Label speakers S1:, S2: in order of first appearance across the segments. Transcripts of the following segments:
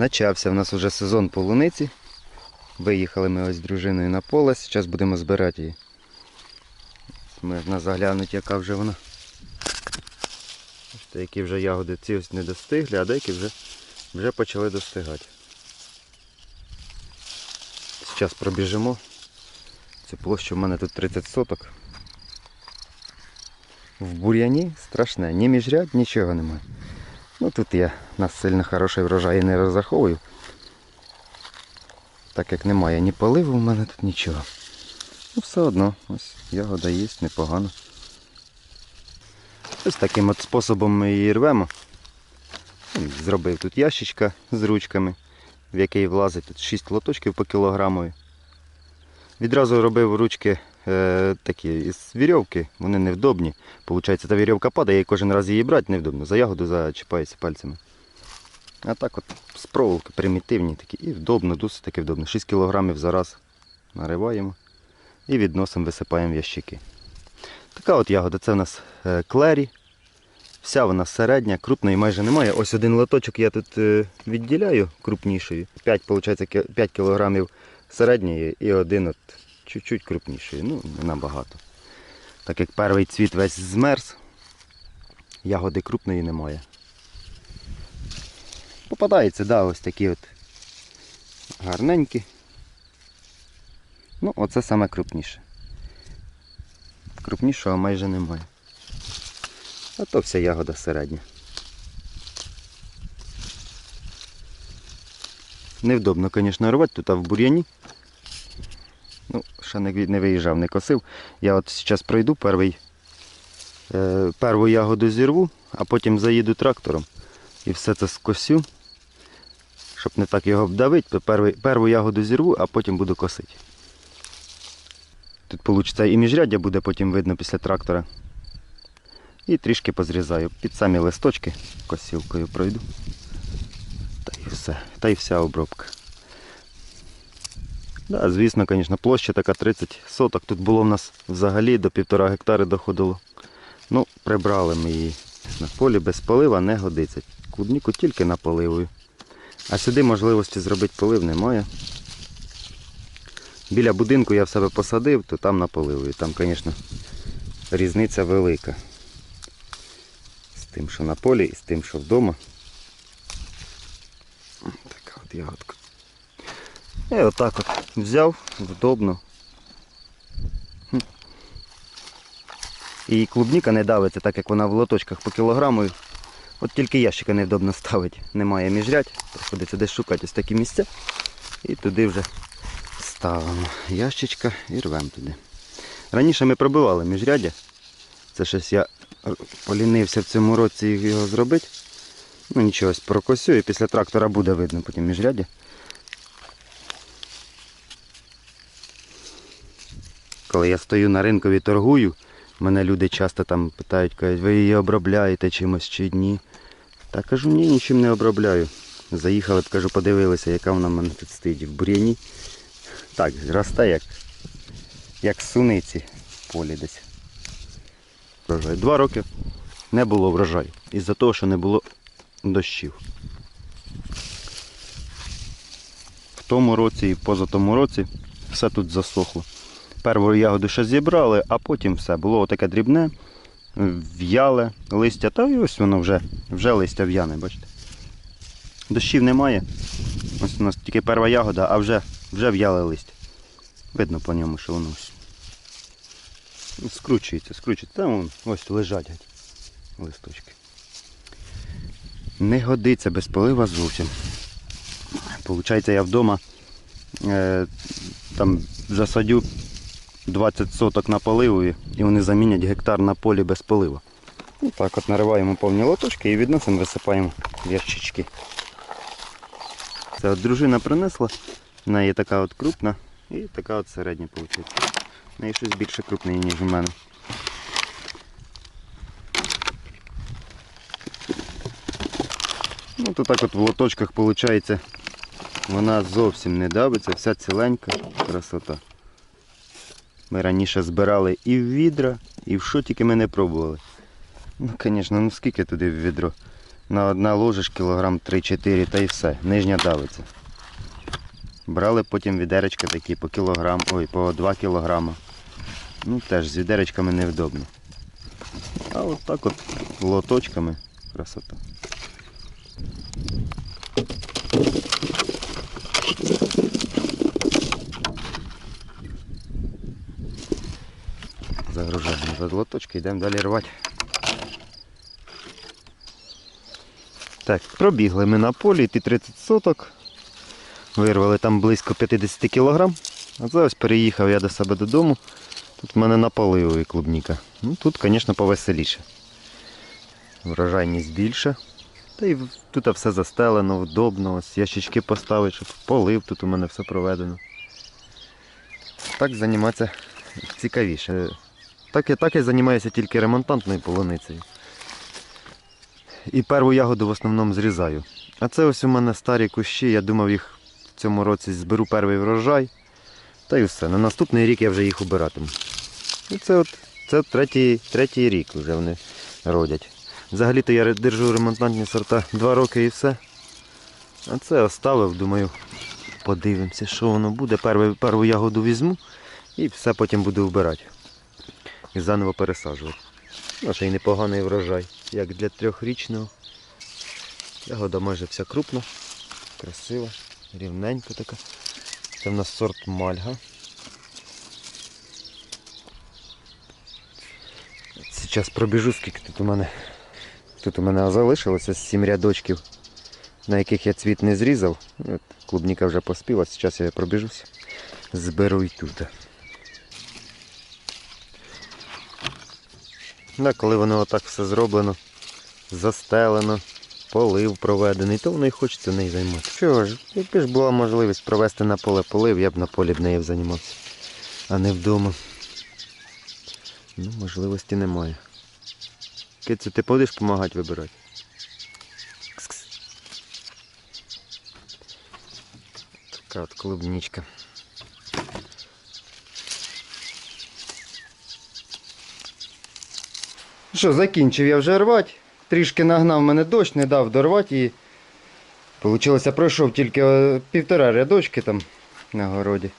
S1: Начався в нас вже сезон полуниці. Виїхали ми ось з дружиною на поле, зараз будемо збирати її. Ми на заглянуть, яка вже вона. Бачите, які вже ягоди ці ось не достигли, а деякі вже, вже почали достигати. Зараз пробіжимо. Цю площу в мене тут 30 соток. В бур'яні страшне, ні міжряд, нічого немає. Ну тут я на сильно хороший врожай не розраховую. Так як немає ні поливу, в мене тут нічого. Ну все одно, ось ягода є, непогано. Ось таким от способом ми її рвемо. Зробив тут ящичка з ручками, в який влазить тут 6 лоточків по кілограмові. Відразу робив ручки е, такі із вірьовки, вони невдобні. Получається, та вірьовка падає і кожен раз її брати невдобно. За ягоду зачіпається пальцями. А так от з проволоки примітивні такі і вдобно, досить таки вдобно. 6 кг за раз нариваємо і відносимо, висипаємо в ящики. Така от ягода, це в нас е, клері. Вся вона середня, крупної майже немає. Ось один лоточок я тут е, відділяю крупнішої. 5, виходить, 5 кг середньої і один от чуть-чуть крупнішої. Ну, не набагато. Так як перший цвіт весь змерз, ягоди крупної немає. Попадається, да, ось такі от гарненькі. Ну, оце саме крупніше. Крупнішого майже немає. А то вся ягода середня. Невдобно, звісно, рвати тут а в бур'яні. Ще не, не виїжджав, не косив. Я от зараз пройду перший, е, перву ягоду зірву, а потім заїду трактором і все це скосю. Щоб не так його вдавити, перший, перву ягоду зірву, а потім буду косити. Тут вийде і міжряддя буде потім видно після трактора. І трішки позрізаю. Під самі листочки косілкою пройду. Та і все. Та й вся обробка. Да, звісно, звісно, площа така 30 соток. Тут було в нас взагалі до півтора гектари доходило. Ну, прибрали ми її. На полі без полива не годиться. Клубніку тільки на поливою. А сюди можливості зробити полив немає. Біля будинку я в себе посадив, то там наполивую. Там, звісно, різниця велика. З тим, що на полі і з тим, що вдома. Така от ягодка. І отак от взяв, вдобно. І клубніка не давиться, так як вона в лоточках по кілограму. От тільки ящика невдобно ставить. Немає міжрядь, приходиться десь шукати ось такі місця. І туди вже ставимо ящичка і рвемо туди. Раніше ми пробивали міжряддя. Це щось я полінився в цьому році його зробити. Ну нічого, прокосю і після трактора буде видно потім міжряддя. Коли я стою на ринку і торгую, мене люди часто там питають, кажуть, ви її обробляєте чимось чи ні. Та кажу, ні, нічим не обробляю. Заїхали кажу, подивилися, яка вона в мене тут стоїть в бур'яні. Так, росте як, як суниці в полі десь. Два роки не було врожаю. Із-за того, що не було дощів. В тому році і в позатому році все тут засохло. Перву ягоду ще зібрали, а потім все. Було таке дрібне, в'яле листя, та і ось воно вже, вже листя в'яне, бачите. Дощів немає. Ось у нас тільки перша ягода, а вже, вже в'яле листя. Видно по ньому, що воно ось. Скручується, скручується. Там ось лежать листочки. Не годиться без полива зовсім. Получається, я вдома е, там засадю 20 соток на поливу і вони замінять гектар на полі без полива. І так от нариваємо повні лоточки і відносимо, висипаємо в. Це от дружина принесла, в неї така от крупна і така от середня виходить. В неї щось більше крупне, ніж у мене. Ну то так от в лоточках виходить, вона зовсім не давиться, вся ціленька, красота. Ми раніше збирали і в відра, і в що тільки ми не пробували. Ну, звісно, ну скільки туди в відро? На одна ложиш кілограм 3-4 та й все. Нижня давиться. Брали потім відеречка такі по кілограм, ой, по 2 кілограма. Ну теж з відеречками невдобно. А от так от лоточками красота. Загружаємо назад лоточки, йдемо далі рвати. Так, пробігли ми на полі, ті 30 соток. Вирвали там близько 50 кг. А зараз переїхав я до себе додому. Тут в мене наполивої клубніка. Ну, тут, звісно, повеселіше. Врожайність більша. Та й тут все застелено, вдобно. Ось ящички поставити, щоб полив, тут у мене все проведено. Так займатися цікавіше. Так, я- так я займаюся тільки ремонтантною полуницею. І перву ягоду в основному зрізаю. А це ось у мене старі кущі, я думав їх в цьому році зберу перший врожай. Та й все. На наступний рік я вже їх убиратиму. І це от це третій, третій рік вже вони родять. Взагалі-то я держу ремонтантні сорта два роки і все. А це оставив, думаю, подивимося, що воно буде. Перву, перву ягоду візьму і все потім буду вбирати. І заново пересаджувати. Ну, ще й непоганий врожай, як для трьохрічного. Ягода майже вся крупна, красива, рівненька така. Це в нас сорт мальга. Зараз пробіжу, скільки тут у мене. Тут у мене залишилося сім рядочків, на яких я цвіт не зрізав. Клубніка вже поспіла, зараз я пробіжусь, зберу і тут. Да, коли воно отак все зроблено, застелено, полив проведений, то воно і хочеться нею займатися. Чого ж, якби ж була можливість провести на поле полив, я б на полі б нею займався, а не вдома. Ну, можливості немає. Кицю, ти будеш допомагати вибирати? Кс-кс. Така от клубничка. Що, закінчив я вже рвати. Трішки нагнав мене дощ, не дав дорвати і Получилося, пройшов тільки е, півтора рядочки там на городі.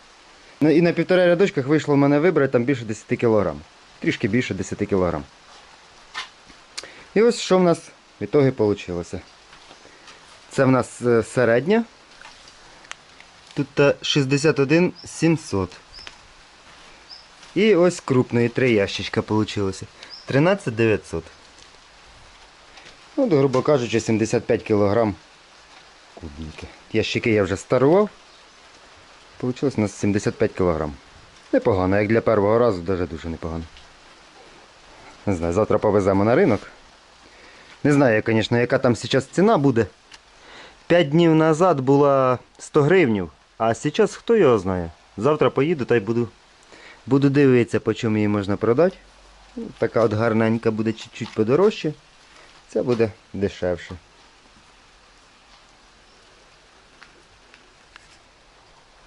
S1: Ну, І на півтора рядочках вийшло в мене вибрати там більше 10 кг. Трішки більше 10 кг. І ось що в нас в ітогі вийшло. Це в нас е, середня. Тут та 61 700. І ось крупної три ящичка вийшло. 13 900. Ну, грубо кажучи, 75 кг клубніки. Ящики я вже старував. Получилось у нас 75 кг. Непогано, як для першого разу, навіть дуже непогано. Не знаю, завтра повеземо на ринок. Не знаю, звісно, яка там зараз ціна буде. 5 днів назад була 100 гривнів, а зараз хто його знає. Завтра поїду та й буду, буду дивитися, по чому її можна продати. Така от гарненька буде чуть-чуть подорожче. Це буде дешевше.